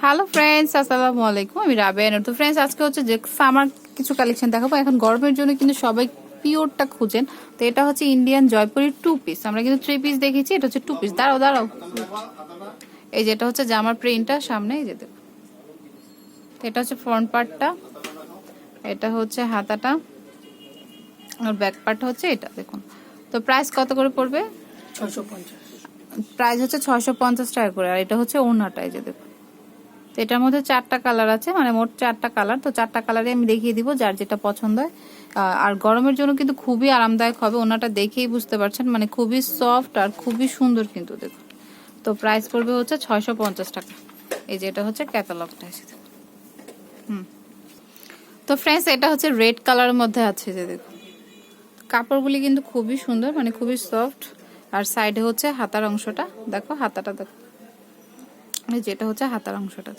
Hello friends আসসালামু আলাইকুম আমি রাবেয়া তো ফ্রেন্ডস আজকে হচ্ছে যে সামার কিছু কালেকশন দেখাবো। এখন গরমের জন্য কিন্তু সবাই পিওরটা খুঁজেন। তো এটা হচ্ছে ইন্ডিয়ান জয়পুরের টু পিস আমরা কিন্তু থ্রি পিস দেখেছি এটা হচ্ছে টু পিস দাঁড়াও দাঁড়াও। এই যেটা হচ্ছে জামার প্রিন্টটা সামনে এই যে দেখো। এটা হচ্ছে ফ্রন্ট পার্টটা এটা হচ্ছে হাতাটা। আর ব্যাক পার্টটা হচ্ছে এটা দেখুন। তো প্রাইস কত করে পড়বে? ছশো প্রাইস হচ্ছে ছয়শো পঞ্চাশ টাকা করে। আর এটা হচ্ছে ওনাটা এই যে দেখুন তো এটার মধ্যে চারটা কালার আছে মানে মোট চারটা কালার তো চারটা কালারে আমি দেখিয়ে দিব যার যেটা পছন্দ হয়। আর গরমের জন্য কিন্তু খুবই আরামদায়ক হবে, ওনাটা দেখেই বুঝতে পারছেন। মানে খুবই সফট আর খুবই সুন্দর কিন্তু দেখুন। তো প্রাইস পড়বে হচ্ছে ছয়শো পঞ্চাশ টাকা। এই যে এটা হচ্ছে ক্যাটালগটা এসে হুম। তো ফ্রেন্ডস এটা হচ্ছে রেড কালারের মধ্যে আছে যে দেখুন। কাপড়গুলি কিন্তু খুবই সুন্দর মানে খুবই সফট আর সাইডে হচ্ছে হাতার অংশটা। দেখো হাতাটা দেখো। যেটা হচ্ছে হাতার অংশটা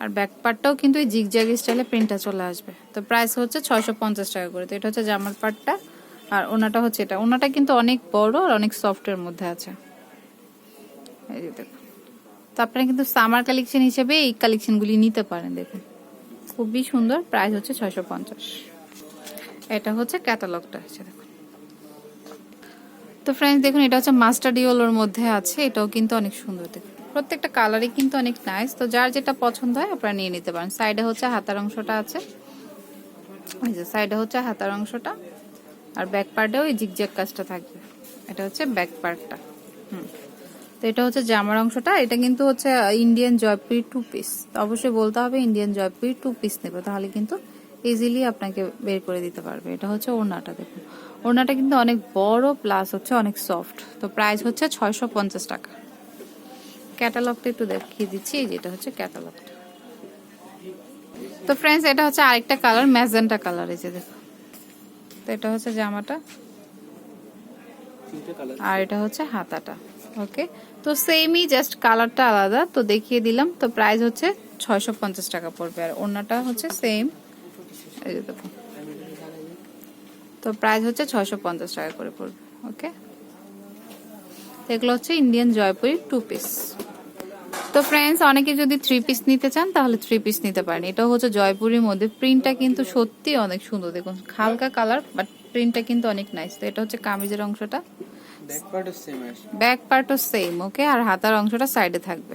আর ব্যাক পার্টটাও কিন্তু এই জিগজ্যাগ স্টাইলে প্রিন্টটা চলে আসবে। তো প্রাইস হচ্ছে ছয়শো পঞ্চাশ টাকা করে। তো এটা হচ্ছে জামার পার্টটা আর ওনাটা হচ্ছে এটা। ওনাটা কিন্তু অনেক বড় আর অনেক সফটের মধ্যে আছে। এই তো আপনারা কিন্তু সামার কালেকশন হিসেবে এই কালেকশনগুলি নিতে পারেন, দেখুন। খুবই সুন্দর। প্রাইস হচ্ছে ছয়শো পঞ্চাশ। এটা হচ্ছে ক্যাটালগটা আছে দেখুন। তো ফ্রেন্ডস দেখুন, এটা হচ্ছে মাস্টার ডিওলোর মধ্যে আছে। এটাও কিন্তু অনেক সুন্দর দেখুন। প্রত্যেকটা কালারই কিন্তু অনেক নাইস তো যার যেটা পছন্দ হয় আপনারা নিয়ে নিতে পারেন। সাইডে হচ্ছে হাতার অংশটা আছে। এই যে সাইডে হচ্ছে হাতার অংশটা। আর ব্যাক পার্টেও এই জিগজ্যাগ কাজটা থাকবে এটা হচ্ছে ব্যাক পার্টটা হুম। তো এটা হচ্ছে জামার অংশটা। এটা কিন্তু হচ্ছে ইন্ডিয়ান জয়পুরি টু পিস অবশ্যই বলতে হবে ইন্ডিয়ান জয়পুরি টু পিস নেবে। তাহলে কিন্তু ইজিলি আপনাকে বের করে দিতে পারবে। এটা হচ্ছে ওড়নাটা দেখুন। ওড়নাটা কিন্তু অনেক বড় প্লাস হচ্ছে অনেক সফট তো প্রাইস হচ্ছে ছয়শো পঞ্চাশ টাকা। ক্যাটালগটা একটু দেখিয়ে দিচ্ছি এই যেটা হচ্ছে ক্যাটালগটা তো ফ্রেন্ডস এটা হচ্ছে আরেকটা কালার ম্যাজেন্টা কালার এই যে দেখো তো এটা হচ্ছে জামাটা। আর এটা হচ্ছে হাতাটা। ওকে তো সেমই জাস্ট কালারটা আলাদা। তো দেখিয়ে দিলাম তো প্রাইস হচ্ছে ছয়শো পঞ্চাশ টাকা পড়বে। আর ওড়নাটা হচ্ছে সেম এই যে দেখো। তো প্রাইস হচ্ছে ছয়শো পঞ্চাশ টাকা করে পড়বে ওকে এগুলো হচ্ছে ইন্ডিয়ান জয়পুরি টু পিস তো ফ্রেন্ডস অনেকে যদি থ্রি পিস নিতে চান তাহলে থ্রি পিস নিতে পারেন। এটা হচ্ছে জয়পুরের মধ্যে। প্রিন্টটা কিন্তু সত্যি অনেক সুন্দর। দেখুন হালকা কালার বাট প্রিন্টটা কিন্তু অনেক নাইস তো এটা হচ্ছে কামিজের অংশটা। ব্যাক পার্টও সেম আসে ব্যাক পার্টও সেম ওকে আর হাতার অংশটা সাইডে থাকবে।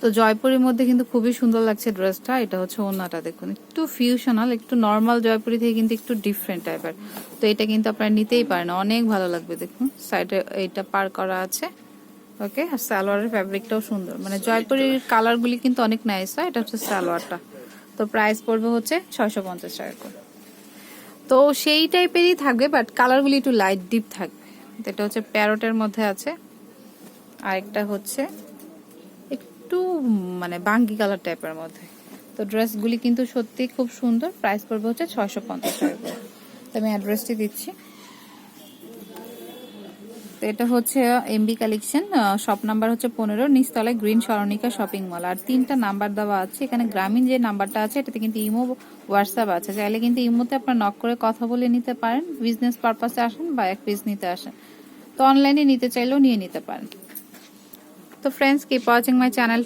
তো জয়পুরের মধ্যে কিন্তু খুবই সুন্দর লাগছে ড্রেসটা এটা হচ্ছে ওনাটা দেখুন। একটু ফিউশনাল একটু নর্মাল জয়পুরি থেকে কিন্তু একটু ডিফারেন্ট টাইপের তো এটা কিন্তু আপনারা নিতেই পারেন অনেক ভালো লাগবে দেখুন। সাইডে এইটা পার করা আছে ওকে আর সালোয়ারের ফ্যাব্রিকটাও সুন্দর। মানে জয়পুরের কালারগুলি কিন্তু অনেক নাইস হয় এটা হচ্ছে সালোয়ারটা। তো প্রাইস পড়বে হচ্ছে ছয়শো পঞ্চাশ টাকা করে। তো সেই টাইপেরই থাকবে বাট কালারগুলি একটু লাইট ডিপ থাকবে। তো এটা হচ্ছে প্যারোটের মধ্যে আছে। আরেকটা হচ্ছে একটু মানে বাঙ্গি কালার টাইপের মধ্যে। তো ড্রেসগুলি কিন্তু সত্যি খুব সুন্দর। প্রাইস পড়বে হচ্ছে ছয়শো পঞ্চাশ টাকা তো আমি অ্যাড্রেসটি দিচ্ছি। তো এটা হচ্ছে এমবি কালেকশন শপ নাম্বার হচ্ছে পনেরো, নিচতলায় গ্রিন সরণিকা শপিং মল আর তিনটা নাম্বার দেওয়া আছে। এখানে গ্রামীণ যে নাম্বারটা আছে, এটাতে কিন্তু ইমো হোয়াটসঅ্যাপ আছে। চাইলে কিন্তু ইমোতে আপনার নক করে কথা বলে নিতে পারেন। বিজনেস পারপাসে আসেন বা এক পিস নিতে আসেন। তো অনলাইনে নিতে চাইলেও নিয়ে নিতে পারেন। तो friends keep watching my channel